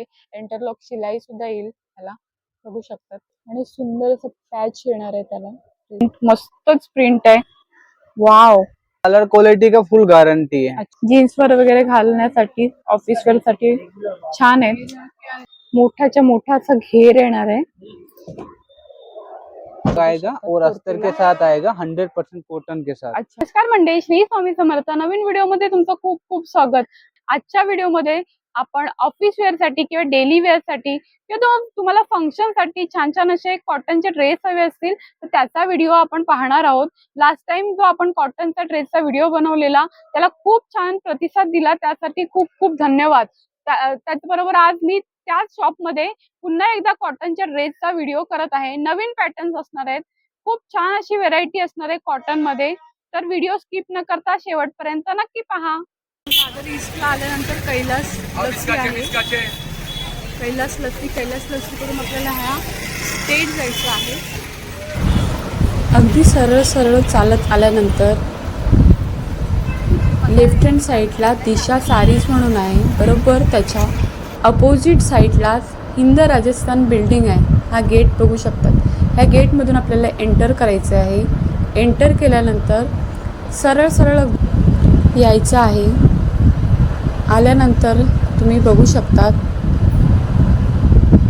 Interlock शिलाई सुद्धा येईल त्याला. बघू शकतात. आणि सुंदर असं पॅच येणार आहे त्याला. मस्तच प्रिंट आहे. वाव कलर क्वालिटी का फुल गारंटी है जीन्स वर वगैरे घालण्यासाठी ऑफिस वेअरसाठी छान आहे. मोठाच्या मोठा असा घेर येणार आहे. आएगा और अस्तर के साथ आएगा हंड्रेड परसेंट कॉटन के साथ. अच्छा. नमस्कार मंडळी श्री स्वामी समर्थ. नवीन व्हिडिओमध्ये तुमचं खूप खूप स्वागत. आजच्या व्हिडिओमध्ये आपण ऑफिस वेअरसाठी किंवा डेली वेअरसाठी किंवा तुम्हाला फंक्शनसाठी छान छान असे कॉटनचे ड्रेस हवे असतील तर त्याचा व्हिडिओ आपण पाहणार आहोत. लास्ट टाइम जो आपण कॉटनचा ड्रेसचा व्हिडिओ बनवलेला त्याला खूप छान प्रतिसाद दिला. त्यासाठी खूप खूप धन्यवाद. त्याचबरोबर आज मी त्याच शॉपमध्ये पुन्हा एकदा कॉटनच्या ड्रेसचा व्हिडिओ करत आहे. नवीन पॅटर्न्स असणार आहेत. खूप छान अशी व्हेरायटी असणार आहे कॉटनमध्ये. तर व्हिडिओ स्किप न करता शेवटपर्यंत नक्की पहा. दादर ईस्टला आल्यानंतर कैलास लस्सी आहे. कैलास लस्सी कैलास लस्सी करून आपल्याला ह्या स्टेट जायचं आहे. अगदी सरळ सरळ चालत आल्यानंतर लेफ्ट हँड साईडला दिशा सारीज म्हणून आहे. बरोबर त्याच्या अपोजिट साईडलाच हिंद राजस्थान बिल्डिंग आहे. हा गेट बघू शकतात. ह्या गेटमधून आपल्याला एंटर करायचं आहे. एंटर केल्यानंतर सरळ सरळ यायचं आहे. आल्यानंतर तुम्ही बघू शकतात,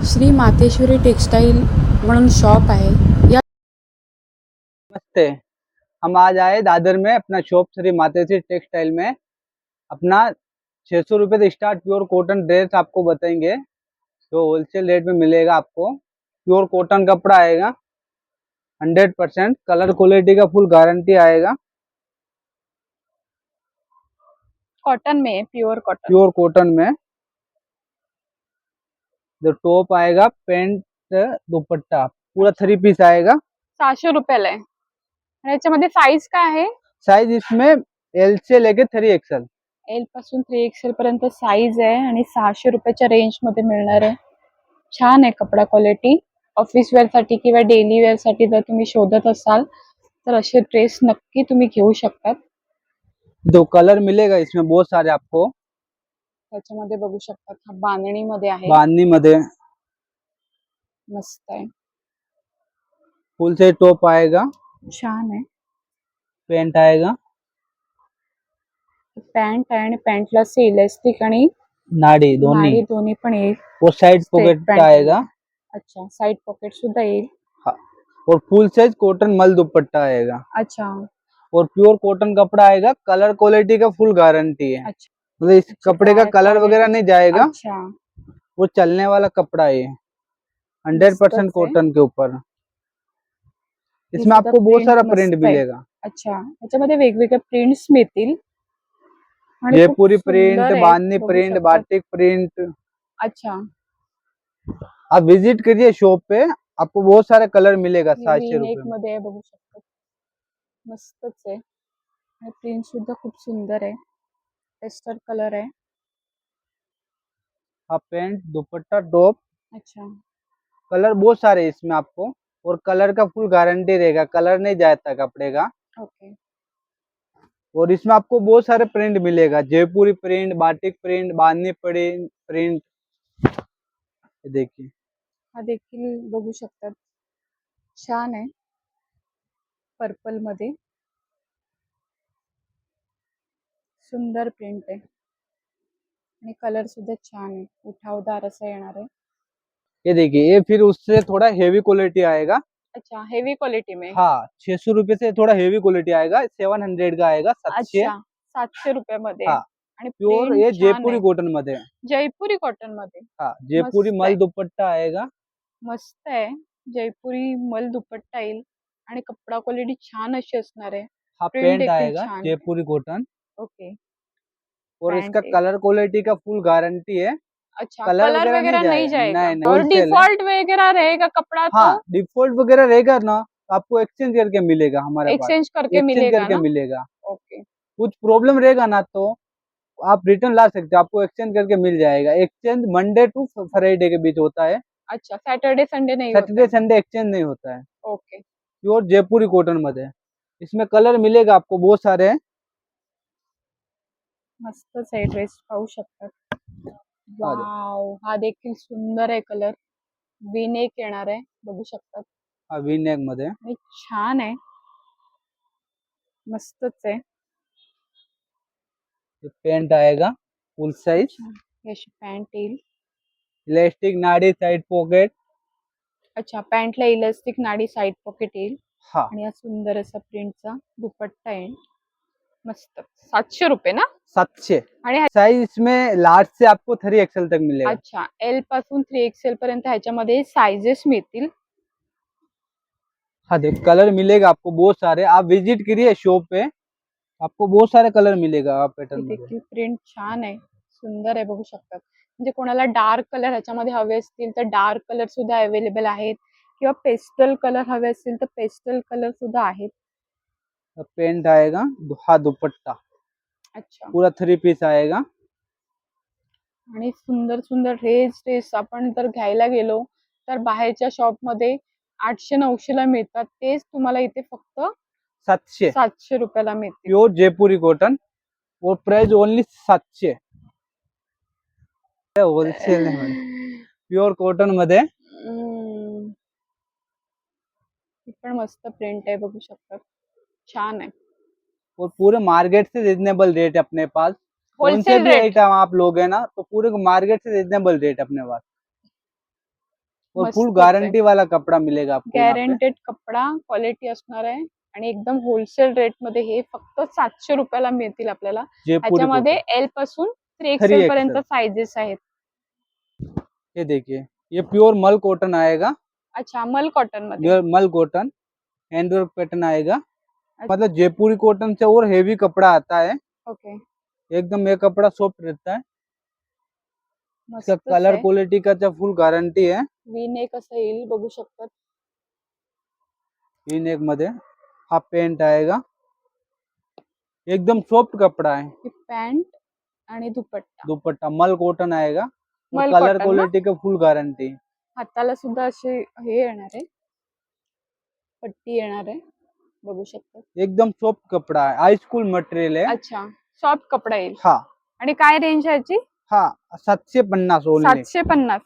श्री मातेश्वरी टेक्सटाईल म्हणून शॉप आहे. या नमस्ते. हम आज आए दादर में अपना शॉप श्री मातेश्वरी टेक्सटाइल में। अपना छः सौ रुपये से स्टार्ट प्योर कॉटन ड्रेस आपको बताएँगे। जो होलसेल रेट में मिलेगा आपको। प्योर कॉटन कपड़ा आएगा। हंड्रेड परसेंट कलर क्वालिटी का फुल गारंटी आएगा। कॉटन में प्योर कॉटन प्योर कॉटन में जो टॉप आएगा पेंट दुपट्टा पूरा थ्री पीस आएगा। सहाशे रुपयाला आहे आणि याच्यामध्ये साईज काय आहे? साइज इसमें एल से लेके थ्री एक्सएल एलपासून थ्री एक्सेल पर्यंत साईज आहे आणि सहाशे रुपयाच्या रेंजमध्ये मिळणार आहे. छान आहे कपडा क्वालिटी ऑफिस वेअरसाठी किंवा डेली वेअरसाठी जर तुम्ही शोधत असाल तर असे ड्रेस नक्की तुम्ही घेऊ शकतात. जो कलर मिलेगा इसमें बहुत सारे आपको। त्याच्यामध्ये बघू शकतात हा बांधणी आहे. बांधनी मध्ये मस्त आहे. फुल से टॉप आएगा। छान आहे. पेंट आएगा। पॅन्ट आहे आणि पॅन्टला असे इलेस्टिक आणि नाड़ी दोनों नाडी दोन्ही पण येईल. और साइड पॉकेट pant. आएगा। अच्छा साइड पॉकेट सुद्धा येईल. और फुल साइज़ कॉटन मल दुपट्टा आएगा। अच्छा. और प्योर कॉटन कपड़ा आएगा कलर क्वालिटी का फुल गारंटी है। अच्छा। मतलब इस अच्छा, कपड़े का कलर वगैरह नहीं जाएगा। अच्छा। वो चलने वाला कपड़ा है हंड्रेड परसेंट कॉटन के ऊपर। इसमें आपको बहुत सारा प्रिंट मिलेगा। अच्छा याच्यामध्ये वेगवेगळे प्रिंट्स मिळतील Jaipuri print bandhani print batik print अच्छा। आप विज़िट करिए शॉप पे आपको बहुत सारे कलर मिलेगा सातशे रुपये में मध्ये आहे बघू शकतात मस्तच आहे. आणि प्रिंट सुद्धा खूप सुंदर आहे. पेस्टर कलर आहे. हाँ पेंट दुपट्टा टॉप अच्छा. कलर बहुत सारे इसमें आपको. और कलर का फुल गारंटी रहेगा. कलर नहीं जाता कपड़े का. ओके और इसमें आपको बहुत सारे प्रिंट मिलेगा. Jaipuri print batik print bandhani print print देखिए. हा देखील बघू शकतात छान आहे. पर्पलमध्ये. सुंदर प्रिंट आहे. आणि कलर सुद्धा छान आहे. उठावदार असा येणार आहे. ये देखिए ये फिर उससे थोड़ा हेवी क्वालिटी आएगा. अच्छा हेवी क्वालिटी में. हाँ छह सौ रुपये से थोड़ा हेवी क्वालिटी आएगा. सेवन हंड्रेड का आएगा सातशे. अच्छा सातशे रुपयामध्ये हा. आणि प्योर print ये छान जयपुरी आहे. कॉटनमध्ये। जयपुरी कॉटनमध्ये. हाँ जयपुरी मस्त मल आहे. दुपट्टा आएगा. मस्त आहे. जयपुरी मल दुपट्टा येईल. आणि कपडा क्वालिटी छान अशी असणार आहे. हाँ पेंट आएगा जयपुरी कॉटन ओके. और इसका कलर क्वालिटी का फुल गारंटी है? अच्छा Colour कलर वगैरह नहीं जाएगा। नहीं, नहीं, और डिफ़ॉल्ट वगैरह रहेगा कपड़ा हाँ तो डिफ़ॉल्ट वगैरह रहेगा ना आपको एक्सचेंज करके मिलेगा हमारे एक्सचेंज करके मिलेगा करके मिलेगा। ओके। कुछ प्रॉब्लम रहेगा ना तो आप रिटर्न ला सकते हो। आपको एक्सचेंज करके मिल जाएगा। एक्सचेंज मंडे टू फ्राइडे के बीच होता है। अच्छा सैटरडे संडे नहीं सैटरडे संडे एक्सचेंज नहीं होता है। ओके। प्योर जयपुरी कॉटन मध्ये इसमें कलर मिलेगा आपको बहुत सारे मस्तच आहे ड्रेस पाहू शकतात वाव हा देखील सुंदर आहे कलर। विनेक येणार आहे बघू शकतात हा मध्ये आणि छान आहे। मस्तच आहे। पेंट आएगा फुल साइज़ ही येईल. इलास्टिक नाड़ी साइड पॉकेट अच्छा पॅन्टला इलास्टिक नाडी साईड पॉकेट येईल हाँ. आणि हा सुंदर असा प्रिंटचा दुपट्टा येईल. मस्त. सातशे रुपये ना? सातशे. आणि ह्या- साइज इसमें लार्ज से आपको थ्री एक्सएल तक मिलेगा. अच्छा एलपासून थ्री एक्सेल पर्यंत ह्याच्यामध्ये साइजेस मिळतील. हाँ देख कलर मिलेगा आपको बहुत सारे. आप विजिट करिए शॉप पे. आपको बहुत सारे कलर मिलेगा आप ही पैटर्न में देखील प्रिंट छान आहे. सुंदर आहे बघू शकतात. म्हणजे कोणाला डार्क कलर ह्याच्यामध्ये हवे असतील तर डार्क कलर सुद्धा अवेलेबल आहेत. किंवा पेस्टल कलर हवे असतील तर पेस्टल कलर सुद्धा आहेत. पेंट आएगा दु- हा दुपट्टा. अच्छा. पूरा थ्री पीस आएगा आणि सुंदर सुंदर ड्रेस ड्रेस आपण जर घ्यायला गेलो तर बाहेरच्या शॉपमध्ये आठशे नऊशेला मिळतात. तेच तुम्हाला इथे फक्त सातशे. सातशे रुपयाला मिळतील. प्योर जयपुरी कॉटन और प्राइस ओनली सातशे. होलसेल प्युअर कॉटनमध्ये. ही पण मस्त प्रिंट आहे बघू शकतात छान आहे. और पूरे मार्केट से रिजनेबल रेट अपने पास. होलसेल भी रेट आइटम आप लोग है ना तो पूरे मार्केट से रिजनेबल रेट अपने पास. और फुल. गारंटी वाला कपड़ा मिलेगा आपको। गॅरंटेड कपडा क्वालिटी असणार आहे. आणि एकदम होलसेल रेटमध्ये हे फक्त सातशे रुपयाला मिळतील आपल्याला. जयपुरी ह्याच्यामध्ये एलपासून थ्री एक्सेल. पर्यंत साइजेस आहेत। ये देखिए ये प्योर मल कॉटन आएगा। अच्छा मल कॉटनमध्ये. मल कॉटन हैंडवर्क पैटर्न आएगा। मतलब जयपुरी कॉटन से और हेवी कपड़ा आता है। ओके एकदम ये कपड़ा सॉफ्ट रहता है। इसका कलर क्वालिटी का फुल गारंटी है। वी नेक असं येईल बघू शकतात. इन एक मध्ये हा पेंट आएगा। एकदम सॉफ्ट कपड़ा है। ही पॅन्ट आणि दुपट्टा. दुपट्टा. मल कॉटन आएगा मल कलर cotton ना? क्वालिटी का फुल गारंटी हाताला सुद्धा असे हे येणार आहे. पट्टी येणार आहे. बघू शकतात एकदम सॉफ्ट कपड़ा है हाई स्कूल मटेरियल है अच्छा. सॉफ्ट कपडा येईल. हा. आणि काय रेंज आहे याची? हा. सातशे पन्नास ओनली सातशे पन्नास.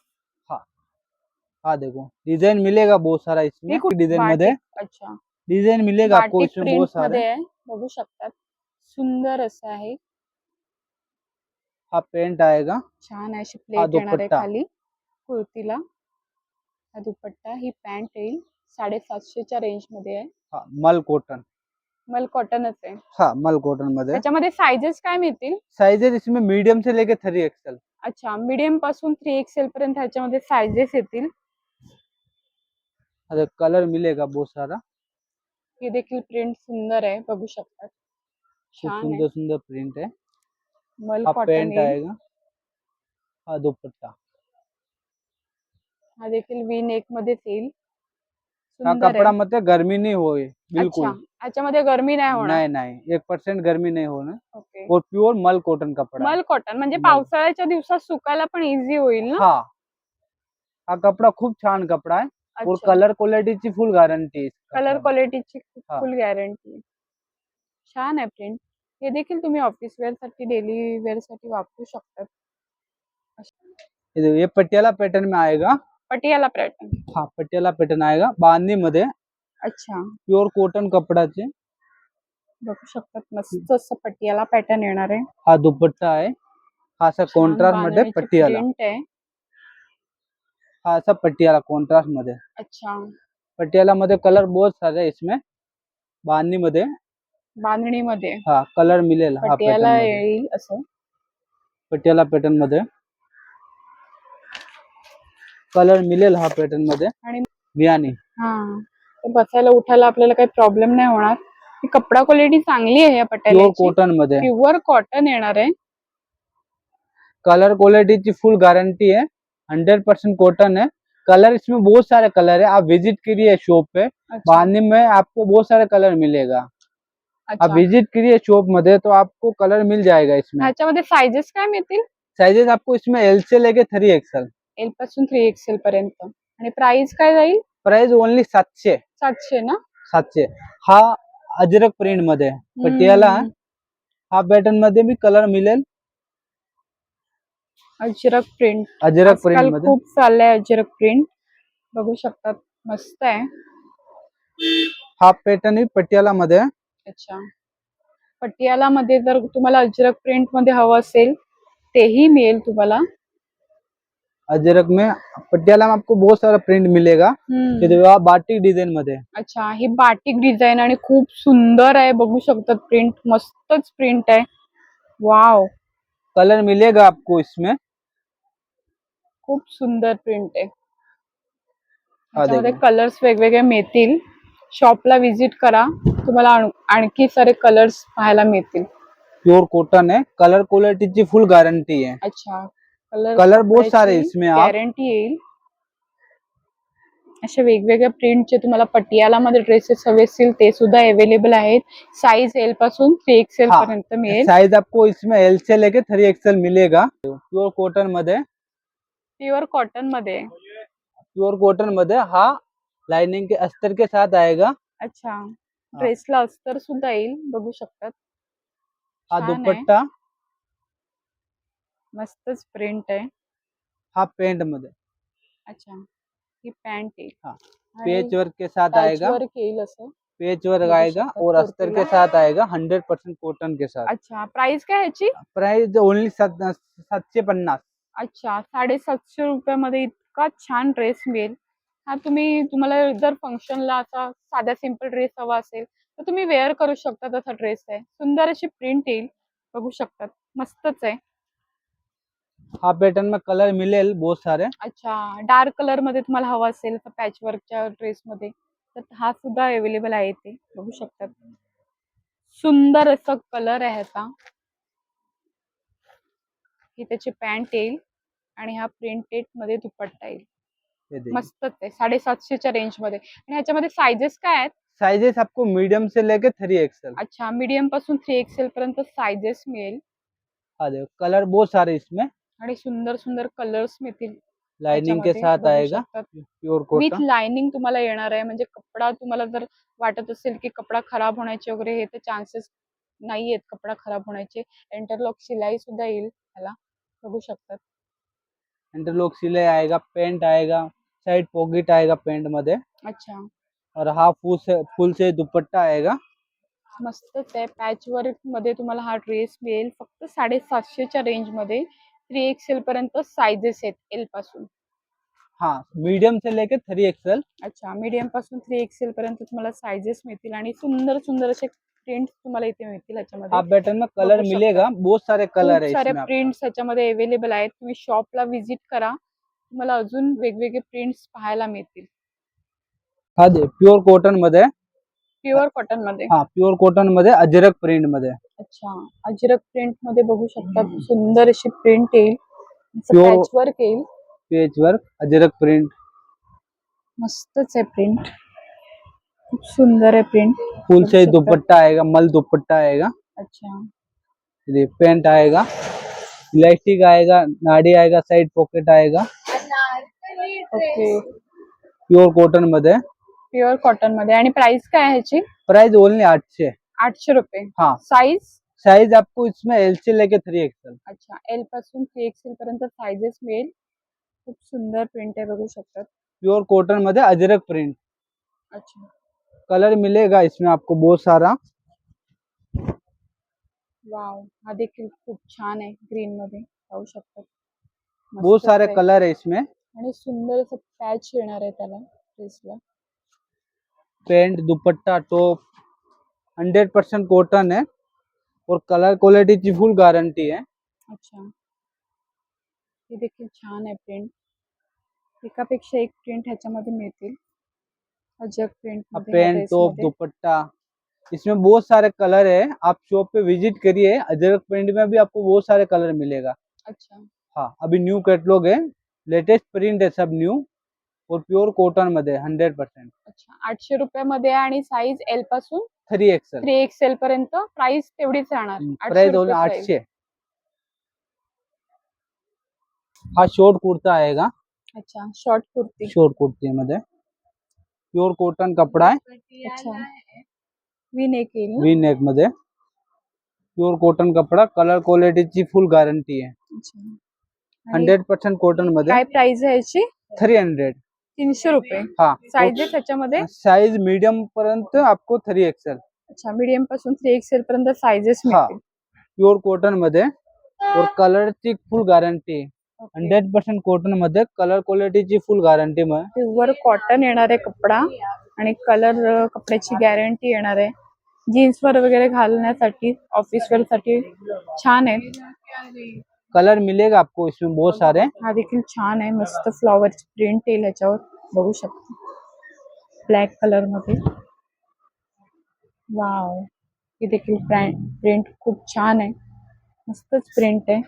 हा. देखो. डिजाइन मिलेगा बहुत सारा इसमें. हे? डिजाइनमध्ये? अच्छा. डिजाइन मिलेगा आपको बाटिक इसमें बहुत प्रिंटमध्ये सारे आहे. बघू शकतात. सुंदर असं आहे. हा पेंट आएगा छान अशी प्लेट येणार आहे दुपट्टा. खाली कुर्तीला हा दुपट्टा ही पॅन्ट येईल साडेसातशेच्या रेंज मध्ये आहे हा मल कॉटन मल कॉटनच आहे हा मल कॉटन मध्ये त्याच्यामध्ये साइजेस काय मिळतील साइजेस इसमें मीडियम से लेके थ्री एक्सएल अच्छा मीडियम पासून थ्री एक्सेल पर्यंत ह्याच्यामध्ये साइजेस येतील अरे कलर मिलेगा बहुत सारा ही देखील प्रिंट सुंदर आहे बघू शकतात खूप छान सुंदर सुंदर प्रिंट है मल हा कॉटन पेंट येईल आएगा हा दुपट्टा. हा देखील वी नेक मध्येच येईल. हा सुंदर कपड़ा आहे. मतलब गर्मी नहीं होए अच्छा बिल्कुल ह्याच्यामध्ये गरमी नाही होणार? नहीं नहीं. एक परसेंट गर्मी नहीं होना ओके. और प्योर मल कॉटन कपड़ा। मल कॉटन म्हणजे मल. पावसाळ्याच्या दिवसात सुकायला पण इझी होईल ना? हाँ. हा कपड़ा खूप छान कपड़ा है और अच्छा. कलर क्वालिटी ची फुल गारंटी कलर क्वालिटीची हा. फुल गॅरंटी छान आहे प्रिंट हे देखील तुम्ही ऑफिस वेअरसाठी डेली वेअरसाठी वापरू शकतात ये पटियाला पैटर्न में आएगा. पटियाला पॅटर्न हा पटियाला पैटर्न आएगा. बांधनी मध्ये अच्छा. प्युअर कॉटन कपडाचे बघू शकतात मस्त असं पटियाला पॅटर्न येणार आहे. हा दुपट्टा आहे. हा असा कॉन्ट्रास्टमध्ये पटियाला. आहे. हा असा पटियाला कॉन्ट्रास्टमध्ये. अच्छा. पटियाला मध्ये कलर बहुत सारे इसमें. बांधनी मध्ये बांधणीमध्ये. हा कलर मिळेल हा पटियाला मध्ये. येईल असं. पटियाला पॅटर्नमध्ये. कलर मिळेल हा पॅटर्नमध्ये. आणि बियाणी. हा बसायला उठायला आपल्याला काही प्रॉब्लेम नाही होणार. ही कपडा क्वालिटी चांगली आहे या प्युअर पटियाला कॉटनमध्ये. प्युअर कॉटन येणार आहे. कलर क्वालिटी की फुल गारंटी है हंड्रेड परसेंट कॉटन है कलर इसमें बहुत सारे कलर है आप विजिट करिए शॉप पे. अच्छा, बांधनी में आपको बहुत सारे कलर मिलेगा. आप अच्छा. विजिट करिए शॉपमध्ये तो आपको कलर मिल जाएगा इसमें। ह्याच्यामध्ये साइजेस काय मिळतील? साइजेस आपको इसमें एल से लेके थ्री एक्सएल एलपासून थ्री एक्सेल पर्यंत. आणि प्राइस काय जाईल? प्राइस ओनली सातशे. सातशे ना? सातशे. हा अजरक प्रिंटमध्ये पटियाला हम्म. हा पॅटर्नमध्ये भी कलर मिळेल. अजरक प्रिंट अजरक प्रिंट आजकाल मध्ये खूप चाललंय अजरक प्रिंट बघू शकतात मस्त आहे. हा पॅटर्न पटियाला मध्ये आहे. अच्छा. पटियाला मध्ये जर तुम्हाला अजरक प्रिंटमध्ये हवं असेल तेही मिळेल तुम्हाला. अजरक में पटियाला में आपको बहुत सारा प्रिंट मिलेगा. हम्म. बाटिक डिजाइनमध्ये. अच्छा ही बाटिक डिझाईन आणि खूप सुंदर आहे बघू शकतात प्रिंट मस्तच प्रिंट आहे. वाव कलर मिलेगा आपको इसमें. खूप सुंदर प्रिंट आहे. त्याच्यामध्ये. कलर्स वेगवेगळे मिळतील. शॉपला व्हिजिट करा. तुम्हाला आण- आणखी सारे कलर्स पाहायला मिळतील. प्योर कॉटन है कलर क्वालिटी की फुल गारंटी है अच्छा. कलर कलर बहुत सारे इसमें आप गॅरंटी येईल. असे वेगवेगळ्या प्रिंटचे तुम्हाला पटियाला मध्ये ड्रेसेस हवे असतील ते सुद्धा अवेलेबल आहेत. साईज एलपासून थ्री एक्सेल हा. पर्यंत मिळेल. साइज आपको इसमें एल से लेके थ्री एक्सएल मिलेगा. प्योर कॉटनमध्ये प्युअर कॉटनमध्ये. आहे. प्योर कॉटनमध्ये हा लाइनिंग के अस्तर के साथ आएगा। अच्छा ड्रेसला अस्तर सुद्धा येईल बघू शकतात। हा छान आहे. दुपट्टा. मस्तच प्रिंट आहे. हा पेंटमध्ये. अच्छा ही पॅन्ट येईल. हा. आणि पेच वर्क के साथ आएगा। patchwork येईल असं. पेच वर्क बघू आएगा शकता और अस्तर के. साथ आएगा हंड्रेड परसेंट कॉटन के साथ। अच्छा प्राइस काय ह्याची प्राइस ओनली सातशे पन्नास. अच्छा साडेसातशे रुपयामध्ये इतका छान ड्रेस मिळेल. हा तुम्ही तुम्हाला जर फंक्शनला असा साधा सिंपल ड्रेस हवा असेल तर तुम्ही वेअर करू शकता तसा ड्रेस आहे. सुंदर अशी प्रिंट येईल. बघू शकतात. मस्तच आहे. हा पैटर्न में कलर मिलेल बहुत सारे. अच्छा डार्क कलरमध्ये तुम्हाला हवा असेल तर पॅच वर्कच्या ड्रेस मध्ये तर हा सुद्धा अवेलेबल आहे ते बघू शकतात. सुंदर असा कलर आहे ह्याचा ही त्याची पॅन्ट येईल आणि हा प्रिंटेडमध्ये दुपट्टा येईल. मस्तच आहे. साडेसातशेच्या रेंजमध्ये आणि ह्याच्यामध्ये सायझेस काय आहेत? साइजेस आपको मीडियम से लेके थ्री एक्सएल अच्छा मीडियमपासून थ्री एक्सेल पर्यंत सायझेस मिळेल. हाँ देखो कलर बहुत सारे इसमें. आणि सुंदर सुंदर कलर्स मिळतील लाइनिंग के साथ आएगा. प्योर विथ कॉटन लाइनिंग तुम्हाला येणार आहे. म्हणजे कपडा तुम्हाला जर वाटत असेल की कपडा खराब होण्याचे वगैरे हे तर चान्सेस नाही आहेत कपडा खराब होण्याचे. इंटरलॉक शिलाई सुद्धा येईल त्याला बघू शकतात. इंटरलॉक सिलाई आएगा पेंट आएगा. साइड पॉकेट आएगा पेंटमध्ये अच्छा। और हा फुल से फुल से दुपट्टा आएगा। मस्तच आहे पॅच वर्कमध्ये तुम्हाला हा ड्रेस मिळेल फक्त साडेसातशेच्या रेंजमध्ये थ्री एक्सेल पर्यंत सायझेस आहेत एलपासून. हाँ मीडियम से लेके थ्री एक्सएल अच्छा मीडियमपासून थ्री एक्सेल पर्यंत तुम्हाला सायझेस मिळतील आणि सुंदर सुंदर असे प्रिंट तुम्हाला इथे मिळतील हा ह्याच्यामध्ये पैटर्न में कलर बघू मिलेगा बहुत सारे कलर है खूप सारे इसमें प्रिंट्स ह्याच्यामध्ये अवेलेबल आहेत. तुम्ही शॉपला व्हिजिट करा. तुम्हाला अजून वेगवेगळे प्रिंट्स पाहायला मिळतील. हा दे प्युअर कॉटनमध्ये प्युअर कॉटनमध्ये? हा प्युअर कॉटनमध्ये अजरक प्रिंटमध्ये. अच्छा अजरक प्रिंटमध्ये बघू शकता. सुंदर अशी प्रिंट येईल. Pure- पॅच वर्क येईल. पेज वर्क अजरक प्रिंट मस्तच आहे प्रिंट खूप सुंदर आहे प्रिंट फुल से. दुपट्टा आएगा मल दुपट्टा आएगा अच्छा. ये पेंट आएगा इलास्टिक आएगा नाड़ी आएगा साइड पॉकेट आएगा ओके प्युअर कॉटन मध्ये? प्युअर कॉटन मध्ये. आणि प्राइस काय आहे ह्याची? प्राइस ओनली आठशे. आठशे रुपये. हाँ. साईज साइज़ आपको इसमें एल से लेके थ्री एक्सएल अच्छा. एल पासून थ्री एक्सेल पर्यंत सायझेस मिळेल. खूप सुंदर प्रिंट आहे बघू शकतात. प्योर कॉटन मध्ये अजरक प्रिंट अच्छा. कलर मिलेगा इसमें आपको बहुत सारा. वाव हा देखील खूप छान आहे ग्रीन मध्ये. पाहू शकतात. बहुत सारे आहे. कलर है इसमें. आणि सुंदर असं पॅच येणार आहे त्याला ड्रेसला pant dupatta top hundred percent cotton है और कलर क्वालिटी की फुल गारंटी है अच्छा. हे देखील छान आहे प्रिंट एकापेक्षा एक प्रिंट ह्याच्यामध्ये मिळतील. अजब प्रिंट पेंट टॉप दुपट्टा. इसमें बहुत सारे कलर है आप शॉप पे विजिट करिए. अजरक प्रिंट में भी आपको बहुत सारे कलर मिलेगा. अच्छा. हाँ अभी न्यू कैटलॉग है. लेटेस्ट प्रिंट है सब न्यू और प्योर कॉटनमध्ये हंड्रेड परसेंट अच्छा आठशे रुपयामध्ये आहे आणि साईज एलपासून थ्री एक्सएल थ्री एक्सेल पर्यंत प्राइस तेवढीच राहणार. प्राइस रुपये ओनली price. आठशे. हा शॉर्ट कुर्ता आएगा अच्छा शॉर्ट कुर्ती. शॉर्ट कुर्ती मध्ये प्योर कॉटन कपडा आहे. अच्छा. वी नेक येईल ना? वी नेकमध्ये. प्योर कॉटन कपडा. कलर क्वालिटीची फुल गॅरंटी आहे. अच्छा. हंड्रेड पर्सेंट कॉटनमध्ये काय प्राइस आहे याची? Three hundred. तीनशे रुपये. हा. साईजेस त्याच्यामध्ये? साइज मीडियम पर्यंत आपको थ्री एक्सेल अच्छा मीडियमपासून थ्री एक्सेल पर्यंत साईजेस हा. मिळतील. प्युअर कॉटनमध्ये और कलरची फुल गॅरंटी हंड्रेड पर्सेंट कॉटनमध्ये कलर क्वालिटीची फुल गॅरंटी प्युअर कॉटन येणार आहे कपडा आणि कलर कपड्याची गॅरंटी येणार आहे. जीन्स वर वगैरे घालण्यासाठी ऑफिस वेअरसाठी छान आहे. कलर मिलेगा आपको इसमें बहुत सारे। हा देखील छान आहे मस्त फ्लॉवरची प्रिंट येईल याच्यावर बघू शकता। ब्लॅक कलर मध्ये वाव ही देखील प्रिंट खूप छान आहे मस्तच प्रिंट आहे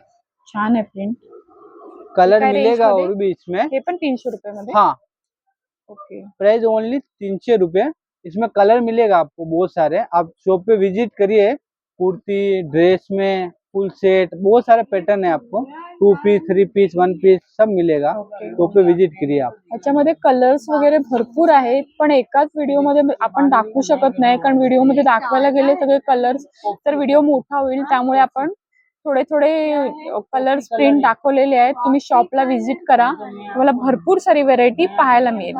छान आहे प्रिंट कलर मिलेगा और भी इसमें। हे पण तीनशे रुपये मध्ये? हाँ। ओके प्राइस ओनली तीन सौ रुपये। इसमें कलर मिलेगा आपको बहुत सारे। आप शॉप पे विज़िट करिए कुर्ती ड्रेस में। फुल सेट बहुत सारे पैटर्न है आपको। Two piece three piece one piece सब मिलेगा। शॉप पे विजिट करिए आप। याच्यामध्ये कलर्स वगैरे भरपूर आहेत पण एकाच व्हिडिओमध्ये आपण दाखवू शकत नाही कारण व्हिडिओमध्ये दाखवायला गेले सगळे कलर्स तर व्हिडिओ मोठा होईल त्यामुळे आपण थोडे थोडे कलर्स प्रिंट दाखवलेले आहेत. तुम्ही शॉपला व्हिजिट करा. तुम्हाला भरपूर सारी व्हरायटी पाहायला मिळेल.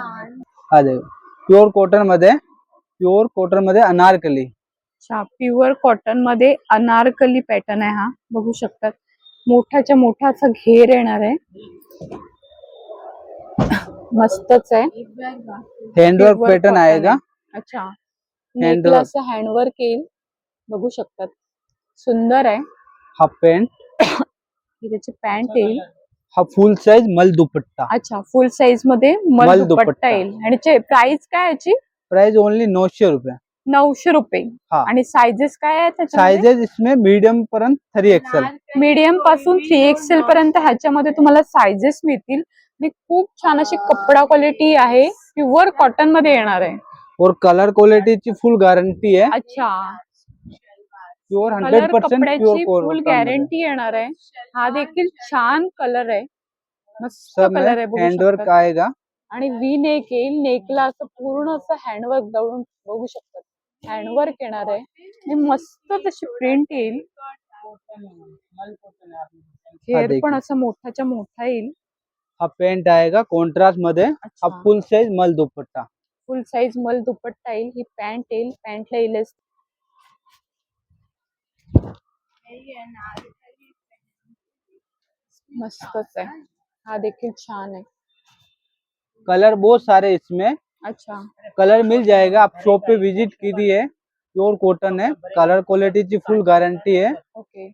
हा देखो प्युअर कॉटनमध्ये प्युअर कॉटनमध्ये अनारकली. अच्छा प्युअर कॉटनमध्ये अनारकली पॅटर्न आहे हा. बघू शकतात. मोठाच्या मोठा असा घेर येणार आहे. मस्तच आहे. हैंडवर्क पैटर्न आहे. अच्छा. Handwork. नेकला असं हँडवर्क येईल. बघू शकतात. सुंदर आहे. ही त्याची पॅन्ट येईल. हा फुल साइज मल दुपट्टा. अच्छा फुल साईजमध्ये मल दुपट्टा. येईल. आणि प्राइस काय याची? प्राइस ओनली नौशे रुपये. नऊशे रुपये. हा. आणि सायझेस काय आहे त्याच्या साइजेस इसमें मीडियम पर्यंत थ्री एक्सेल मीडियमपासून थ्री एक्सेल पर्यंत ह्याच्यामध्ये तुम्हाला सायझेस मिळतील. आणि खूप छान अशी कपडा क्वालिटी आहे. प्युअर कॉटनमध्ये येणार आहे. और कलर क्वालिटीची फुल गॅरंटी है अच्छा. Pure hundred percent full guarantee येणार आहे. हा देखील छान कलर आहे. मस्त कलर आहे बघू हैंडवर्क शकता. आएगा. आणि वी नेक येईल नेकला असं पूर्ण असं हँडवर्क दळून बघू शकतात हँडवर्क येणार आहे. आणि मस्त तशी प्रिंट येईल. हेअर. पण असं मोठाच्या मोठा येईल. हा पेंट आएगा कॉन्ट्रास्टमध्ये. हा फुल साइज मल दुपट्टा. फुल साईज मल दुपट्टा येईल. ही पॅन्ट येईल. पॅन्टला येईल. मस्तच आहे. हा देखील छान आहे. कलर बहुत सारे इसमें. अच्छा। कलर मिल जाएगा। आप शॉप पे विजिट कीजिए। प्योर कॉटन है। कलर क्वालिटी की फुल गारंटी है। ओके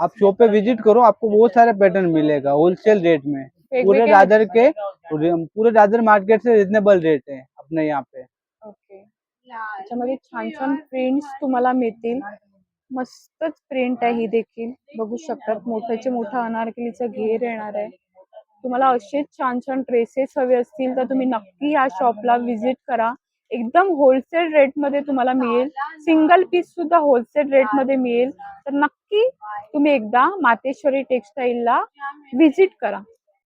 आप शॉप पे विजिट करो। आपको बहुत सारे पैटर्न मिलेगा होलसेल रेट में। पूरे दादर के पूरे दादर मार्केट से रिजनेबल रेट है अपने यहाँ पे। ओके त्याच्यामध्ये छान छान प्रिंट्स तुम्हाला मिळतील। मस्तच प्रिंट आहे ही देखील। बघू शकतात मोठ्याचे मोठा अनारकलीचा घेर येणार आहे. तुम्हाला असेच छान छान ड्रेसेस हवे असतील तर तुम्ही नक्की या शॉपला व्हिजिट करा. एकदम होलसेल रेटमध्ये तुम्हाला मिळेल. सिंगल पीस सुद्धा होलसेल रेटमध्ये मिळेल. तर नक्की तुम्ही एकदा मातेश्वरी टेक्सटाईलला व्हिजिट करा.